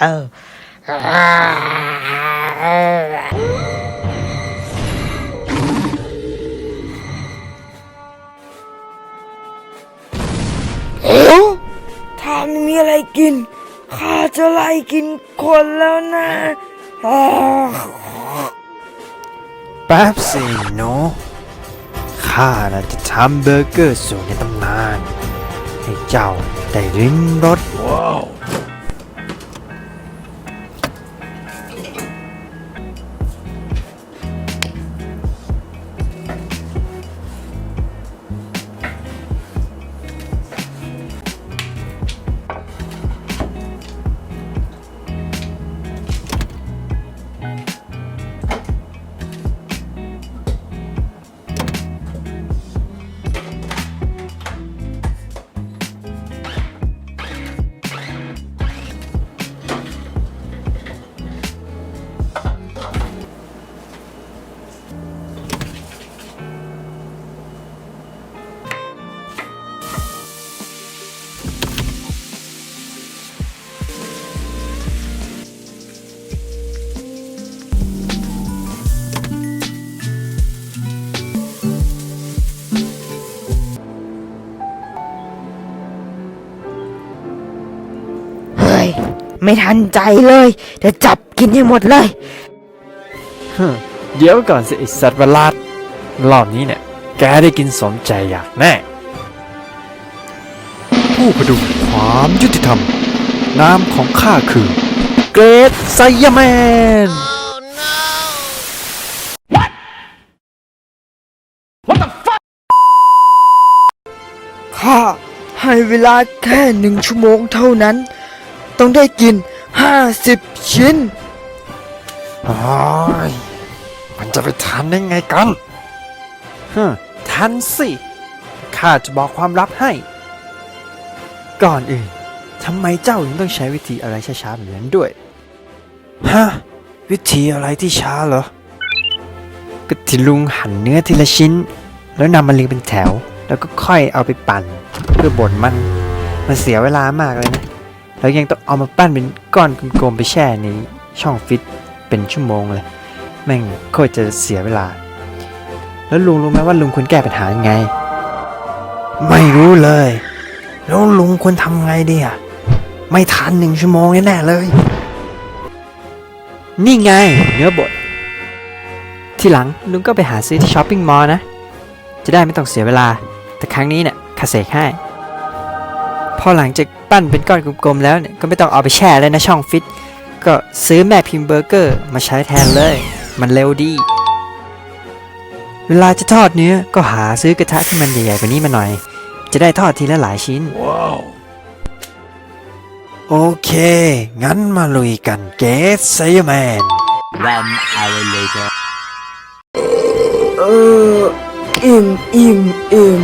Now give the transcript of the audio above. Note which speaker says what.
Speaker 1: เออถ้าไม่มีอะไรกิน ข้าจะไล่กินคนแล้วนะ
Speaker 2: แป๊บสิหนูข้าน่ะจะทำเบอร์เกอร์สูตรในตำนาน ให้เจ้าไไม่
Speaker 1: ทันใจเลยเดี๋ยวจับกินให้หมดเลย
Speaker 2: ฮึมเดี๋ยวก่อนสิไอสัตว์ประหลาดรอบนี้เนี่ย แกได้กินสมใจอยากแน่ ผู้พดุงความยุติธรรม นามของข้าคือ เกรทไซยแมน
Speaker 1: ข้าให้เวลาแค่หนึ่งชั่วโมงเท่านั้น ต้องได้กินห้าสิบชิ้น
Speaker 2: โอ้ยมันจะไปทันได้ไงกันฮะทันสิ ข้าจะบอกความลับให้ ก่อนอื่นทำไมเจ้ายังต้องใช้วิธีอะไรช้าๆแบบนั้นด้วย ฮะ วิธีอะไรที่ช้าเหรอ ก็ที่ลุงหั่นเนื้อทีละชิ้น แล้วนำมาเรียงเป็นแถว แล้วก็ค่อยเอาไปปั่น เพื่อบดมัน มันเสียเวลามากเลยนะ แล้วยังต้องเอามาปั้นเป็นก้อนกลมๆไปแช่ในช่องฟิตเป็นชั่วโมงเลยแม่งโคตรจะเสียเวลา แล้วลุงรู้ไหมว่าลุงควรแก้ปัญหายังไง ไม่รู้เลย แล้วลุงควรทำไงดีอะไม่ทันหนึ่งชั่วโมงแน่ๆเลย นี่ไงเนื้อบดทีหลังลุงก็ไปหาซื้อที่ช้อปปิ้งมอลล์นะ จะได้ไม่ต้องเสียเวลา แต่ครั้งนี้เนี่ยคาเสกให้ พอหลังจากปั้นเป็นก้อนกลมๆแล้วเนี่ยก็ไม่ต้องเอาไปแช่เลยนะช่องฟิต ก็ซื้อแม่พิมพ์เบอร์เกอร์มาใช้แทนเลย มันเร็วดี เวลาจะทอดเนื้อก็หาซื้อกระทะที่มันใหญ่ๆกว่านี้มาหน่อย จะได้ทอดทีละหลายชิ้น โอเค งั้นมาลุยกันเกสไซแมน
Speaker 3: One hour later.
Speaker 1: เอออิ่มอิ่มอิ่ม